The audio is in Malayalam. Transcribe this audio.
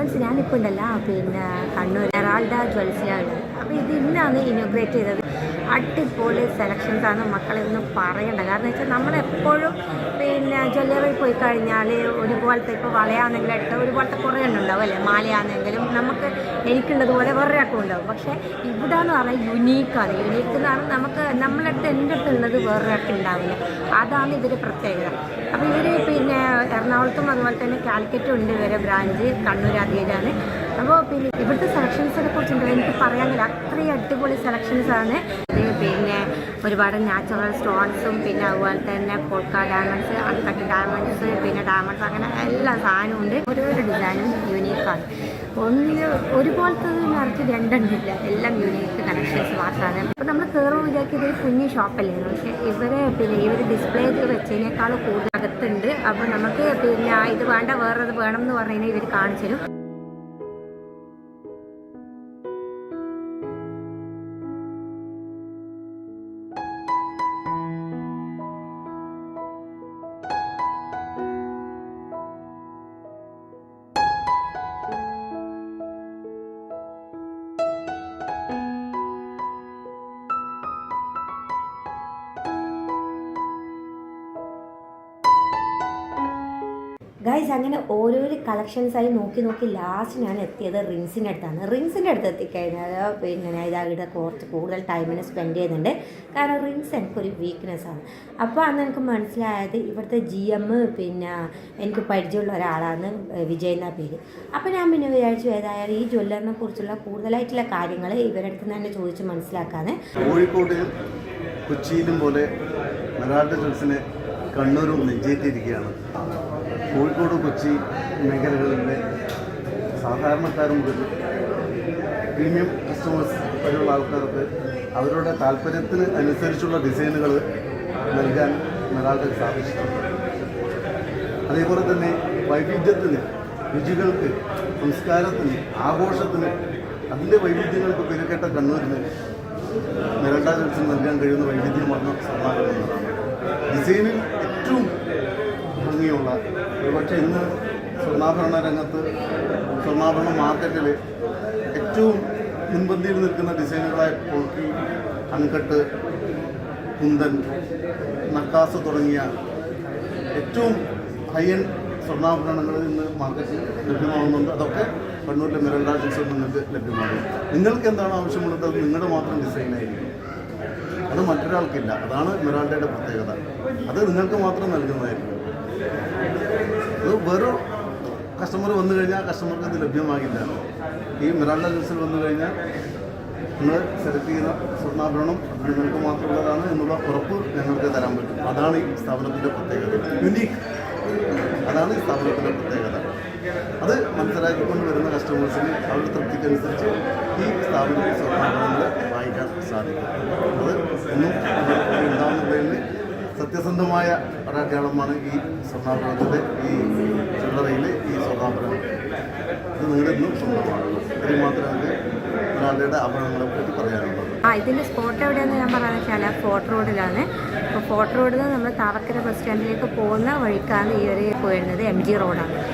ഫ്രണ്ട്സ് ഞാനിപ്പോൾ ഉണ്ടല്ല പിന്നെ കണ്ണൂർ എറാൾഡ ജ്വൽസിലാണ് അപ്പോൾ ഇത് ഇന്നാണ് ഇനോഗ്രേറ്റ് ചെയ്തത്. അടിപൊളി സെലക്ഷൻസ് ആണ്. മക്കളെ ഒന്നും പറയണ്ട. കാരണം വെച്ചാൽ നമ്മളെപ്പോഴും പിന്നെ ജ്വല്ലറി പോയി കഴിഞ്ഞാൽ ഒരുപോലത്തെ ഇപ്പോൾ വളയാണെങ്കിലും എടുത്ത ഒരുപോലത്തെ കുറേ ഉണ്ടാവും അല്ലേ? മാലയാണെങ്കിലും നമുക്ക് എനിക്കുള്ളതുപോലെ വേറൊരാൾക്കും ഉണ്ടാവും. പക്ഷേ ഇവിടെ എന്ന് പറഞ്ഞാൽ യുണീക്കാണ് യുണീക്ക് എന്ന് പറഞ്ഞാൽ നമുക്ക് നമ്മളടുത്ത് എന്റെ അടുത്തുള്ളത് വേറൊരാൾക്ക് ഉണ്ടാവില്ല. അതാണ് ഇതിന്റെ പ്രത്യേകത. അപ്പോൾ ഇവർ പിന്നെ എറണാകുളത്തും അതുപോലെ തന്നെ കാലിക്കറ്റും ഉണ്ട് ഇവരെ ബ്രാഞ്ച്. കണ്ണൂർ അതിലാണ് അപ്പോൾ പിന്നെ ഇവിടുത്തെ സെലക്ഷൻസിനെ കുറിച്ചുണ്ടോ എനിക്ക് പറയാനില്ല അത്രയും അടിപൊളി സെലക്ഷൻസ് ആണ്. ഇത് പിന്നെ ഒരുപാട് നാച്ചുറൽ സ്റ്റോൺസും പിന്നെ അതുപോലെ തന്നെ കോൾക്ക ഡയമണ്ട്സ് അൺകട്ട് ഡയമണ്ട്സ് പിന്നെ ഡയമണ്ട്സ് അങ്ങനെ എല്ലാ സാധനവും ഉണ്ട്. ഓരോരോ ഡിസൈനും യൂണീക്കാണ് ഒന്ന് ഒരുപോലത്തെ നിറച്ച് രണ്ടെണ്ണില്ല. എല്ലാം യൂണീക്ക് കണക്ഷൻസ് മാത്രമാണ് അപ്പോൾ നമ്മൾ കയറുമ്പോൾ വിചാരിക്കും ഒരു കുഞ്ഞു ഷോപ്പല്ലേ പക്ഷേ ഇവരെ പിന്നെ ഇവർ ഡിസ്പ്ലേ വെച്ചതിനേക്കാൾ കൂടുതൽ അകത്തുണ്ട്. അപ്പോൾ നമുക്ക് പിന്നെ ഇത് വേണ്ട വേറൊരു വേണം എന്ന് പറഞ്ഞു കഴിഞ്ഞാൽ ഇവർ കാണിച്ചു തരും. ഗൈസ് അങ്ങനെ ഓരോരോ കളക്ഷൻസായി നോക്കി നോക്കി ലാസ്റ്റ് ഞാൻ എത്തിയത് റിൻസിന്റെ അടുത്താണ്. റിൻസിന്റെ അടുത്ത് എത്തിക്കഴിഞ്ഞാൽ പിന്നെ ഞാൻ ഇതാകിട്ട് കുറച്ച് കൂടുതൽ ടൈമിന് സ്പെൻഡ് ചെയ്യുന്നുണ്ട്. കാരണം റിൻസ് എനിക്കൊരു വീക്ക്നെസ്സാണ് അപ്പോൾ അന്ന് എനിക്ക് മനസ്സിലായത് ഇവിടുത്തെ ജി എം പിന്നെ എനിക്ക് പരിചയമുള്ള ഒരാളാണ് വിജയ് എന്ന പേര്. അപ്പോൾ ഞാൻ പിന്നെ വിചാരിച്ചു ഏതായാലും ഈ ജ്വല്ലറിനെ കുറിച്ചുള്ള കൂടുതലായിട്ടുള്ള കാര്യങ്ങൾ ഇവരുടെ അടുത്ത് തന്നെ ചോദിച്ച് മനസ്സിലാക്കാന്ന്. കോഴിക്കോട് കൊച്ചിയിലും പോലെ കണ്ണൂരും നെഞ്ചേറ്റിയിരിക്കുകയാണ് കോഴിക്കോട് കൊച്ചി മേഖലകളിലെ സാധാരണക്കാർ മുതൽ പ്രീമിയം കസ്റ്റമേഴ്സ് വരെയുള്ള ആൾക്കാർക്ക് അവരുടെ താല്പര്യത്തിന് അനുസരിച്ചുള്ള ഡിസൈനുകൾ നൽകാൻ മെറാൾഡിൽ സാധിച്ചിട്ടുണ്ട്. അതേപോലെ തന്നെ വൈവിധ്യത്തിന് രുചികൾക്ക് സംസ്കാരത്തിന് ആഘോഷത്തിന് അതിന്റെ വൈവിധ്യങ്ങൾക്ക് പേരുകേട്ട കണ്ണൂരിന് മെരണ്ട ജൽസിന് നൽകാൻ കഴിയുന്ന വൈവിധ്യമാണ് സ്വർണാഭരണങ്ങളാണ് ഡിസൈനിൽ ഏറ്റവും ഭംഗിയുള്ള ഒരുപക്ഷെ ഇന്ന് സ്വർണാഭരണ രംഗത്ത് സ്വർണാഭരണ മാർക്കറ്റിൽ ഏറ്റവും മുൻപന്തിയിൽ നിൽക്കുന്ന ഡിസൈനുകളായ പോൾക്കി അൺകട്ട് കുന്തൻ നക്കാസ് തുടങ്ങിയ ഏറ്റവും ഹൈ എൻഡ് സ്വർണാഭരണങ്ങൾ ഇന്ന് മാർക്കറ്റിൽ ലഭ്യമാകുന്നുണ്ട് അതൊക്കെ കണ്ണൂരിലെ മിറൽ രാജൻസിൽ നിങ്ങൾക്ക് ലഭ്യമാകും. നിങ്ങൾക്ക് എന്താണ് ആവശ്യമുള്ളത്? അത് നിങ്ങളുടെ മാത്രം ഡിസൈനായിരിക്കും അത് മറ്റൊരാൾക്കില്ല. അതാണ് മിറാണ്ടയുടെ പ്രത്യേകത. അത് നിങ്ങൾക്ക് മാത്രം നൽകുന്നതായിരിക്കും. അത് വെറും കസ്റ്റമർ വന്നു കഴിഞ്ഞാൽ കസ്റ്റമർക്ക് അത് ലഭ്യമാകില്ല. ഈ മിറാൻഡ ജ്യൂസിൽ വന്നു കഴിഞ്ഞാൽ നിങ്ങൾ സെലക്ട് ചെയ്യുന്ന സ്വർണാഭരണം നിങ്ങൾക്ക് മാത്രമുള്ളതാണ് എന്നുള്ള ഉറപ്പ് ഞങ്ങൾക്ക് തരാൻ പറ്റും. അതാണ് ഈ സ്ഥാപനത്തിന്റെ പ്രത്യേകത. യുനീക്ക് അതാണ് ഈ സ്ഥാപനത്തിന്റെ പ്രത്യേകത. അത് മനസ്സിലാക്കിക്കൊണ്ട് വരുന്ന കസ്റ്റമേഴ്സിന് അവരുടെ തൃപ്തിക്കനുസരിച്ച് ഈ സ്ഥാപനത്തിൽ സ്വർണാഭരണങ്ങൾ സാധിക്കും. അത് സത്യസന്ധമായ ഒരടയാളമാണ് ഈ സ്വർണാഭരണത്തിന്റെ ഈ ചില്ലറയിൽ ഈ സ്വർണാഭരണം. ഇത് നിങ്ങളുടെ ഇന്നും സ്വന്തമാണ്. ഇത് മാത്രമേ ഒരാളുടെ ആഭരണങ്ങളെ പറ്റി പറയാനുള്ളത് ആ ഇതിന്റെ സ്പോട്ട് എവിടെയെന്ന് ഞാൻ പറയാന്ന് വെച്ചാൽ ഫോർട്ട് റോഡിലാണ് അപ്പോൾ ഫോർട്ട് റോഡിൽ നിന്ന് നമ്മൾ താവക്കര ബസ് സ്റ്റാൻഡിലേക്ക് പോകുന്ന വഴിക്കാണ് ഈ ഒരു പോയിരുന്നത് എം ജി റോഡാണ്